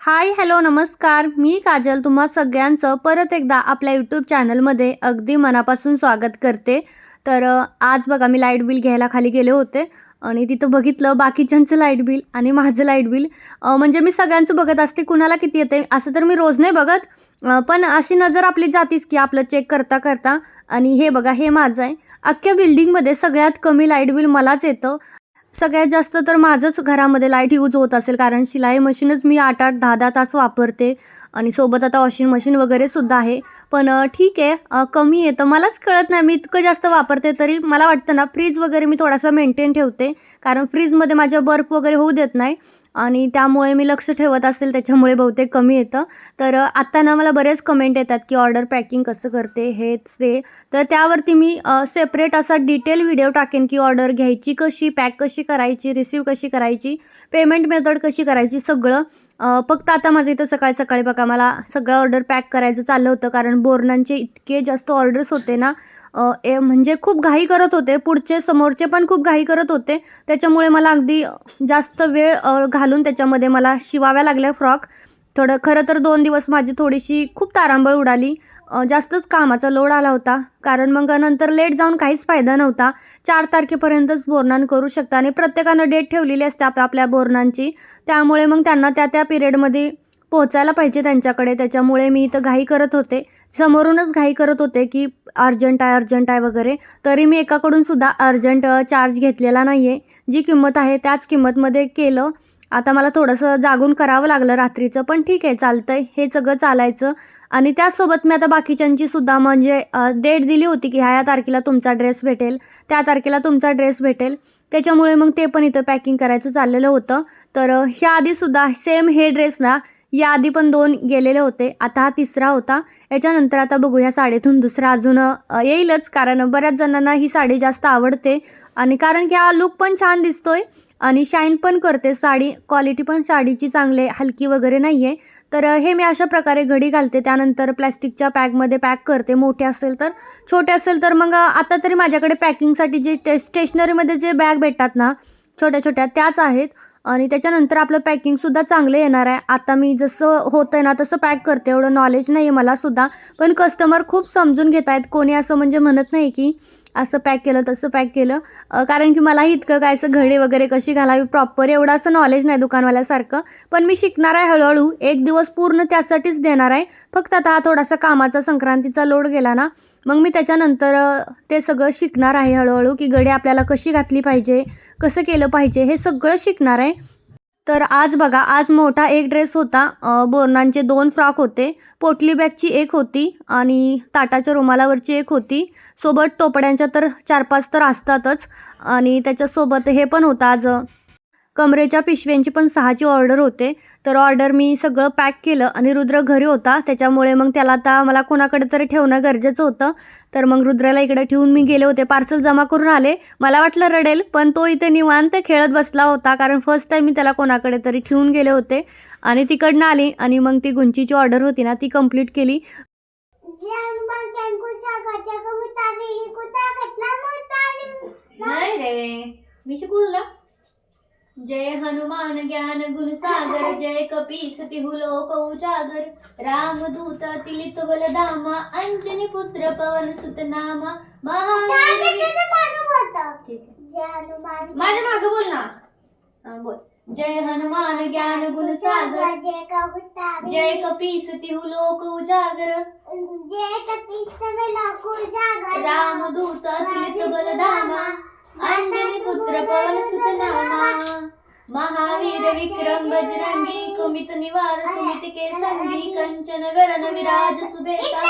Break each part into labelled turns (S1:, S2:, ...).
S1: Hi hello नमस्कार. मी काजल. तुम्हा सगळ्यांचं परत एकदा आपल्या यूट्यूब चॅनलमध्ये अगदी मनापासून स्वागत करते. तर आज बघा मी लाइट बिल घ्यायला खाली गेले होते आणि तिथं बघितलं बाकीच्यांचं लाइट बिल आणि माझं लाइट बिल म्हणजे मी सगळ्यांचं बघत असते कुणाला किती येते असं तर मी रोज नाही बघत. पण अशी नजर आपली जातीच की आपलं चेक करता करता. आणि हे बघा हे माझं आहे. अख्ख्या बिल्डिंगमध्ये सगळ्यात कमी लाइट बिल मलाच येतं. सगळ्यात जास्त तर माझंच घरामध्ये लाइट यूज होत असेल कारण शिलाई मशीनच मी आठ आठ दहा दहा तास वापरते. आणि सोबत आता वॉशिंग मशीन वगैरे सुद्धा आहे. पण ठीक आहे कमी येतं मलाच कळत नाही. मी इतकं जास्त वापरते तरी मला वाटतं ना फ्रीज वगैरे मी थोडासा मेंटेन ठेवते. कारण फ्रीजमध्ये माझ्या बर्फ वगैरे होऊ देत नाही. आणि त्यामुळे मी लक्ष ठेवत असेल त्याच्यामुळे बहुतेक कमी येतं. तर आत्ता ना मला बरेच कमेंट येतात की ऑर्डर पॅकिंग कसं करते हेच ते. तर त्यावरती मी सेपरेट असा डिटेल व्हिडिओ टाकेन की ऑर्डर घ्यायची कशी पॅक कशी करायची रिसीव कशी करायची पेमेंट मेथड कशी करायची सगळं. फक्त आता माझं इथं सकाळी सकाळी बघा मला सगळं ऑर्डर पॅक करायचं चाललं होतं कारण बोरणांचे इतके जास्त ऑर्डर्स होते ना ए म्हणजे खूप घाई करत होते. पुढचे समोरचे पण खूप घाई करत होते. त्याच्यामुळे मला अगदी जास्त वेळ घालून त्याच्यामध्ये मला शिवाव्या लागल्या फ्रॉक. थोडं खरं तर दोन दिवस माझी थोडीशी खूप तारांबळ उडाली. जास्तच कामाचा लोड आला होता. कारण मग नंतर लेट जाऊन काहीच फायदा नव्हता. चार तारखेपर्यंतच बोरणान करू शकता. आणि प्रत्येकानं डेट ठेवलेली असते आपल्या आपल्या बोरणांची. त्यामुळे मग त्यांना त्या त्या पिरियडमध्ये पोहोचायला पाहिजे त्यांच्याकडे. त्याच्यामुळे मी इथं घाई करत होते. समोरूनच घाई करत होते की अर्जंट आहे अर्जंट आहे वगैरे. तरी मी एकाकडून सुद्धा अर्जंट चार्ज घेतलेला नाही आहे जी किंमत आहे त्याच किंमतमध्ये केलं. आता मला थोडंसं जागून करावं लागलं रात्रीचं पण ठीक आहे चालतं आहे हे सगळं चालायचं. आणि त्याचसोबत मी आता बाकीच्यांची सुद्धा म्हणजे डेट दिली होती की ह्या या तारखेला तुमचा ड्रेस भेटेल त्या तारखेला तुमचा ड्रेस भेटेल. त्याच्यामुळे मग ते पण इथं पॅकिंग करायचं चाललेलं होतं. तर अ, ह्या आधीसुद्धा सेम हे ड्रेस ना या आधी पण दोन गेलेले होते. आता हा तिसरा होता. याच्यानंतर आता बघू ह्या साडीतून दुसरा अजून येईलच. कारण बऱ्याच जणांना ही साडी जास्त आवडते. आणि कारण की हा लुक पण छान दिसतोय आणि शाईन पण करते. साडी क्वालिटी पण साडीची चांगली हलकी वगैरे नाही आहे तर हे मी अशा प्रकारे घडी घालते. त्यानंतर प्लॅस्टिकच्या पॅकमध्ये पॅक करते. मोठे असेल तर छोटे असेल तर मग आता तरी माझ्याकडे पॅकिंगसाठी जे टे स्टेशनरीमध्ये जे बॅग भेटतात ना छोट्या छोट्या त्याच आहेत. आणि त्याच्यानंतर आपलं पॅकिंगसुद्धा चांगलं येणार आहे. आता मी जसं होतं आहे ना तसं पॅक करते. एवढं नॉलेज नाही आहे मलासुद्धा पण कस्टमर खूप समजून घेत आहेत. कोणी असं म्हणजे म्हणत नाही की असं पॅक केलं तसं पॅक केलं. कारण की मलाही इतकं काय असं घडे वगैरे कशी घालावी? प्रॉपर एवढं असं नॉलेज नाही दुकानवाल्यासारखं. पण मी शिकणार आहे हळूहळू. एक दिवस पूर्ण त्यासाठीच देणार आहे. फक्त आता हा थोडासा कामाचा संक्रांतीचा लोड गेला ना मग मी त्याच्यानंतर ते सगळं शिकणार आहे हळूहळू की गडी आपल्याला कशी घातली पाहिजे कसं केलं पाहिजे हे सगळं शिकणार आहे. तर आज बघा आज मोठा एक ड्रेस होता बोरणांचे दोन फ्रॉक होते. पोटली बॅगची एक होती आणि ताटाच्या रुमालावरची एक होती. सोबत टोपड्यांच्या तर चार पाच तर असतातच आणि त्याच्यासोबत हे पण होतं आज कमरेच्या पिशव्यांची पण सहाची ऑर्डर होते. तर ऑर्डर मी सगळं पॅक केलं आणि रुद्र घरी होता. त्याच्यामुळे मग त्याला आता मला कोणाकडे तरी ठेवणं गरजेचं होतं. तर मग रुद्राला इकडे ठेवून मी गेले होते. पार्सल जमा करून आले. मला वाटलं रडेल पण तो इथे निवांत खेळत बसला होता. कारण फर्स्ट टाईम मी त्याला कोणाकडे तरी ठेवून गेले होते. आणि तिकडनं आली आणि मग ती गुंचीची ऑर्डर होती ना ती कंप्लीट केली.
S2: नाही रे मी शिकवलं जय हनुमान ज्ञान गुण सागर जय कपीस तिहुलो उजागर। रामदूत तिलित बलधामा अंजनी पुत्र पवन सुत नामा। महावीर ठीक आहे माझ्या मागे बोल ना हा, बोल। जय हनुमान ज्ञान गुण सागर। जय कपीस तिहुलोक उजागर। रामदूत तिलित बलधामा। अंजनी पुत्र पवन सुत नामा महावीर विक्रम बजरंगी कुमित निवार सुमित के संगी कंचन वरण विराज सुबेसा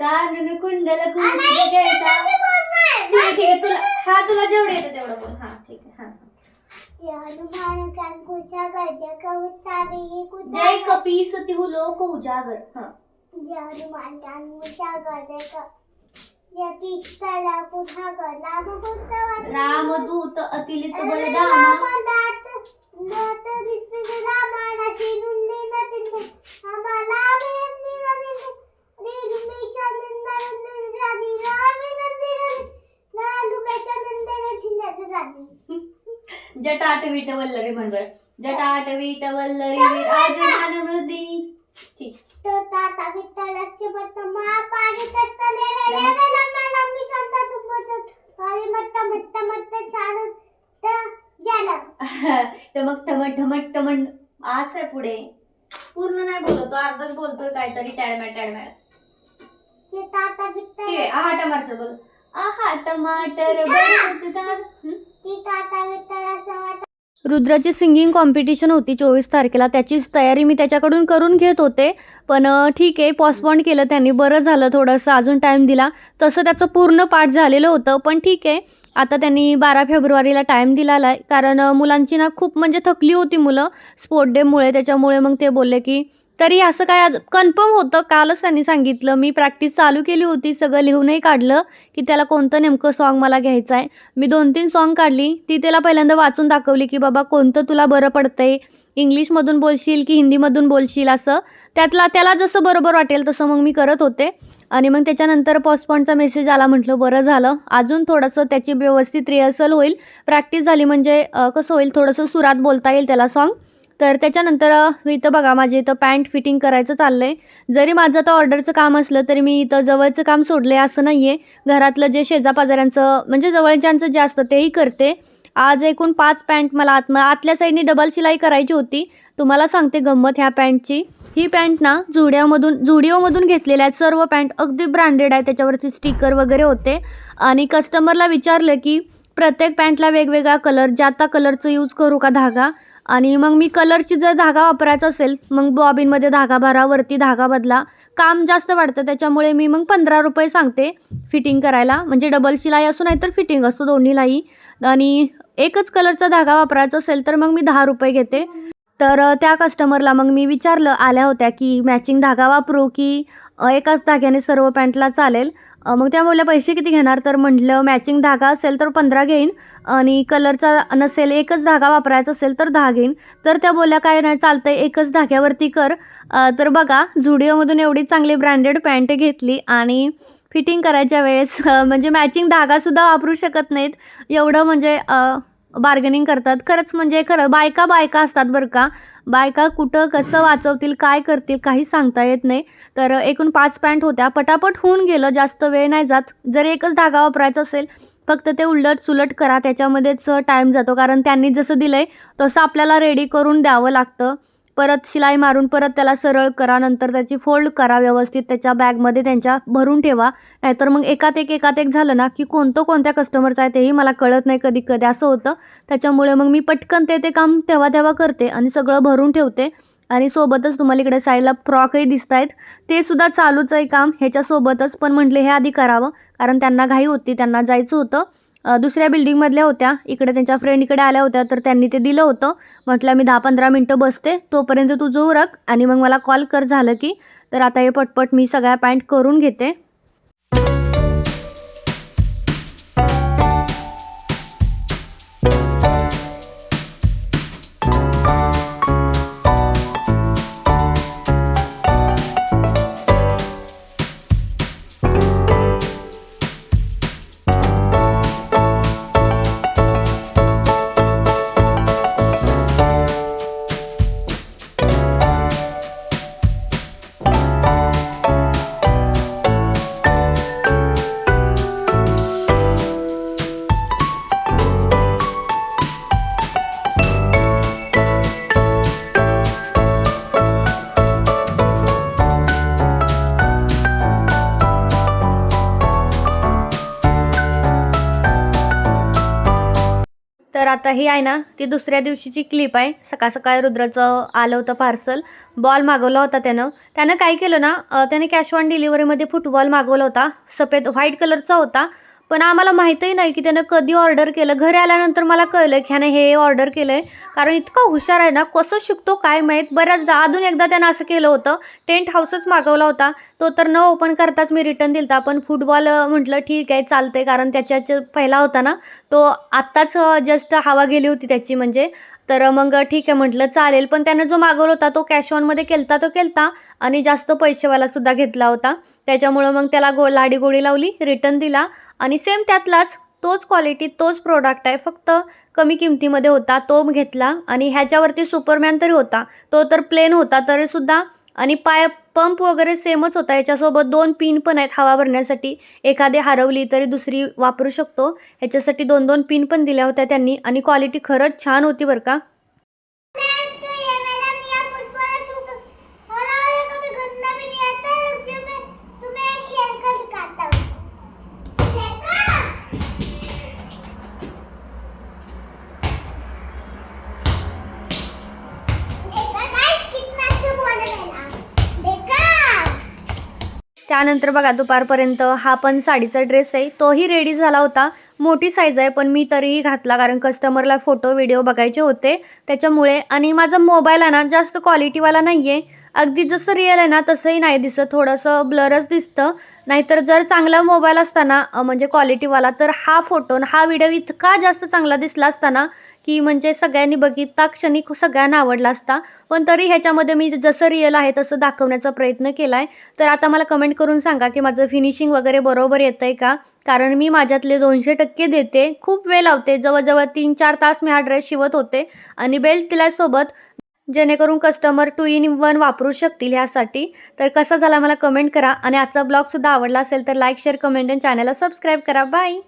S2: कानन कुंडल कुंडल जैसा ठीक आहे ठीक आहे तुला हा तुला जेवढं येतं तेवढं बोल. हा ठीक आहे हा जय कपीस तिहू लोक उजागर. हा. रामदूत अतिलित बलधामा। जटाट विट वल्लरी म्हण बर। जटाट विट वल्लरी विराजमान मर्दिनी
S3: ताता विठ्ठलाचे मत महापाणी कसतले वेले वेला मला मी सांगता तुंबत पाणी मत्त मत्त मत्त साडून तर झालं.
S2: तर मग ठमट ठमट टमट. आज आहे पुढे? पूर्ण नाही बोलतो अर्धच बोलतोय काहीतरी. टॅडमॅट टॅडमॅट
S3: ते ताता विठ्ठल
S2: आहे. टमाटर बोल. आहा टमाटर?
S3: ती ताता मत
S1: रुद्राची सिंगिंग कॉम्पिटिशन होती चोवीस तारखेला. त्याची तयारी मी त्याच्याकडून करून घेत होते. पण ठीक आहे पॉस्टपॉन केलं त्यांनी. बरं झालं थोडंसं अजून टाईम दिला. तसं त्याचं पूर्ण पाठ झालेलं होतं. पण ठीक आहे आता त्यांनी बारा फेब्रुवारीला टाईम दिलेला. कारण मुलांची ना खूप म्हणजे थकली होती मुलं. स्पोर्ट डेमुळे त्याच्यामुळे मग ते बोलले की तरी असं काय आज कन्फर्म होतं? कालच त्यांनी सांगितलं. मी प्रॅक्टिस चालू केली होती सगळं लिहूनही काढलं की त्याला कोणतं नेमकं सॉन्ग मला घ्यायचं आहे. मी दोन तीन सॉन्ग काढली. ती त्याला पहिल्यांदा वाचून दाखवली की बाबा कोणतं तुला बरं पडतंय? इंग्लिशमधून बोलशील की हिंदीमधून बोलशील? असं. त्यातला त्याला जसं बरोबर वाटेल तसं मग मी करत होते. आणि मग त्याच्यानंतर पॉस्टपॉनचा मेसेज आला. म्हटलं बरं झालं. अजून थोडंसं त्याची व्यवस्थित रिहर्सल होईल. प्रॅक्टिस झाली म्हणजे कसं होईल? थोडंसं सुरात बोलता येईल त्याला सॉन्ग तर त्याच्यानंतर इथं बघा माझे इथं पॅन्ट फिटिंग करायचं चाललं आहे जरी माझं तर ऑर्डरचं काम असलं तरी मी इथं जवळचं काम सोडलं आहे असं नाही आहे घरातलं जे शेजापाजाऱ्यांचं म्हणजे जवळच्यांचं जे असतं तेही करते. आज एकूण पाच पॅन्ट मला आत आतल्या साईडनी डबल शिलाई करायची होती. तुम्हाला सांगते गंमत ह्या पॅन्टची. ही पॅन्ट ना जुड्यामधून जुडिओमधून घेतलेल्या आहेत. सर्व पॅन्ट अगदी ब्रँडेड आहे त्याच्यावरचे स्टिकर वगैरे होते. आणि कस्टमरला विचारलं की प्रत्येक पॅन्टला वेगवेगळा कलर ज्या त्या कलरचं यूज करू का धागा? आणि मग मी कलरची जर धागा वापरायचा असेल मग बॉबिनमध्ये धागा भरा वरती धागा बदला. काम जास्त वाढतं त्याच्यामुळे मी मग पंधरा रुपये सांगते फिटिंग करायला. म्हणजे डबल शिलाई असो नाही तर फिटिंग असो दोन्हीलाही आणि एकच कलरचा धागा वापरायचा असेल तर मग मी दहा रुपये घेते. तर त्या कस्टमरला मग मी विचारलं आल्या होत्या की मॅचिंग धागा वापरू की एकाच धाग्याने सर्व पॅन्टला चालेल? मग त्या बोलल्या पैसे किती घेणार? तर म्हटलं मॅचिंग धागा असेल तर पंधरा घेईन आणि कलरचा नसेल एकच धागा वापरायचा असेल तर दहा घेईन. तर त्या बोलल्या काय नाही चालतंय एकच धाग्यावरती कर. तर बघा झुडिओमधून एवढी चांगली ब्रँडेड पॅन्ट घेतली आणि फिटिंग करायच्या वेळेस म्हणजे मॅचिंग धागासुद्धा वापरू शकत नाहीत. एवढं म्हणजे बार्गेनिंग करतात. खरंच म्हणजे खरं बायका बायका असतात बरं का. बायका कुठं कसं वाचवतील काय करतील काही सांगता येत नाही. तर एकूण पाच पॅन्ट होत्या. पटापट होऊन गेलं जास्त वेळ नाही जात. जर एकच धागा वापरायचा असेल फक्त ते उलट चुलट करा. त्याच्यामध्येच टाईम जातो. कारण त्यांनी जसं दिलं आहे तसं आपल्याला रेडी करून द्यावं लागतं. परत शिलाई मारून परत त्याला सरळ करा नंतर त्याची फोल्ड करा व्यवस्थित त्याच्या बॅगमध्ये त्यांच्या भरून ठेवा. नाहीतर मग एकात एक एकात एक झालं ना की कोणतं कोणत्या कस्टमरचं आहे तेही मला कळत नाही कधी कधी. असं होतं. त्याच्यामुळे मग मी पटकन ते ते काम तेव्हा तेव्हा करते आणि सगळं भरून ठेवते. आणि सोबतच तुम्हाला इकडे साईडला फ्रॉकही दिसत आहेत ते सुद्धा चालूच आहे काम. ह्याच्यासोबतच पण म्हटले हे आधी करावं. कारण त्यांना घाई होती त्यांना जायचं होतं. दुसऱ्या बिल्डिंगमधल्या होत्या. इकडे त्यांच्या फ्रेंड इकडे आल्या होत्या तर त्यांनी ते दिलं होतं. म्हटलं मी दहा पंधरा मिनटं बसते. तोपर्यंत तू जो उरक आणि मग मला कॉल कर. झालं की तर आता हे पटपट मी सगळ्या पॅन्ट करून घेते. ही आहे ना ती दुसऱ्या दिवशीची क्लिप आहे. सकाळ सकाळी रुद्राचं आलं होतं पार्सल बॉल मागवला होता त्यानं. त्यानं काय केलं ना त्याने कॅश ऑन डिलिव्हरीमध्ये फुटबॉल मागवला होता. सफेद व्हाईट कलरचा होता. पण आम्हाला माहीतही नाही की त्यानं कधी ऑर्डर केलं. घरी आल्यानंतर मला कळलं की ह्यानं हे ऑर्डर केलं आहे कारण इतका हुशार आहे ना कसं शिकतो काय माहीत? बऱ्याचदा अजून एकदा त्यानं असं केलं होतं. टेंट हाऊसच मागवला होता. तो तर न ओपन करताच मी रिटर्न दिला होता पण फुटबॉल म्हटलं ठीक आहे चालतंय. कारण त्याच्या पहिला होता ना तो आत्ताच जस्ट हवा गेली होती त्याची म्हणजे. तर मग ठीक आहे म्हटलं चालेल. पण त्यानं जो मागवला होता तो कॅश ऑनमध्ये केलता तो केलता. आणि जास्त पैसेवाला सुद्धा घेतला होता. त्याच्यामुळं मग त्याला गो लाडी गोडी लावली रिटर्न दिला. आणि सेम त्यातलाच तोच क्वालिटी तोच प्रोडक्ट आहे. फक्त कमी किमतीमध्ये होता तो घेतला. आणि ह्याच्यावरती सुपरमॅन तरी होता. तो तर प्लेन होता तरीसुद्धा आणि पाय पंप वगैरे सेमच होता. याच्यासोबत दोन पिन पण आहेत हवा भरण्यासाठी. एखादी हरवली तरी दुसरी वापरू शकतो. ह्याच्यासाठी दोन दोन पिन पण दिल्या होत्या त्यांनी. आणि क्वालिटी खरंच छान होती बरं का
S3: Friends, तो ये मेरा नया फुटबॉल शूट और और ये कभी गंदा भी नहीं आता है जो मैं तुम्हें खेल कर दिखाता हूँ देखा देखा गाइस कितना अच्छा बॉल है मेरा देखा
S1: त्यानंतर बघा दुपारपर्यंत हा पण साडीचा ड्रेस आहे. तोही रेडी झाला होता. मोठी साईज आहे पण मी तरीही घातला कारण कस्टमरला फोटो व्हिडिओ बघायचे होते. त्याच्यामुळे आणि माझा मोबाईल आहे ना जास्त क्वालिटीवाला नाही आहे अगदी जसं रिअल आहे ना तसंही नाही दिसत. थोडंसं ब्लरच दिसतं. नाहीतर जर चांगला मोबाईल असताना म्हणजे क्वालिटीवाला तर हा फोटो हा व्हिडिओ इतका जास्त चांगला दिसला असताना की म्हणजे सगळ्यांनी बघितता क्षणी सगळ्यांना आवडला असता. पण तरी ह्याच्यामध्ये मी जसं रिअल आहे तसं दाखवण्याचा प्रयत्न केला आहे तर आता मला कमेंट करून सांगा की माझं फिनिशिंग वगैरे बरोबर येतं आहे का? कारण मी माझ्यातले दोनशे टक्के देते. खूप वेळ लावते. जवळजवळ तीन चार तास मी हा ड्रेस शिवत होते. आणि बेल्ट दिल्यासोबत जेणेकरून कस्टमर टू इन वन वापरू शकतील ह्यासाठी. तर कसा झाला मला कमेंट करा. आणि आजचा ब्लॉगसुद्धा आवडला असेल तर लाईक शेअर कमेंट आणि चॅनलला सबस्क्राईब करा. बाय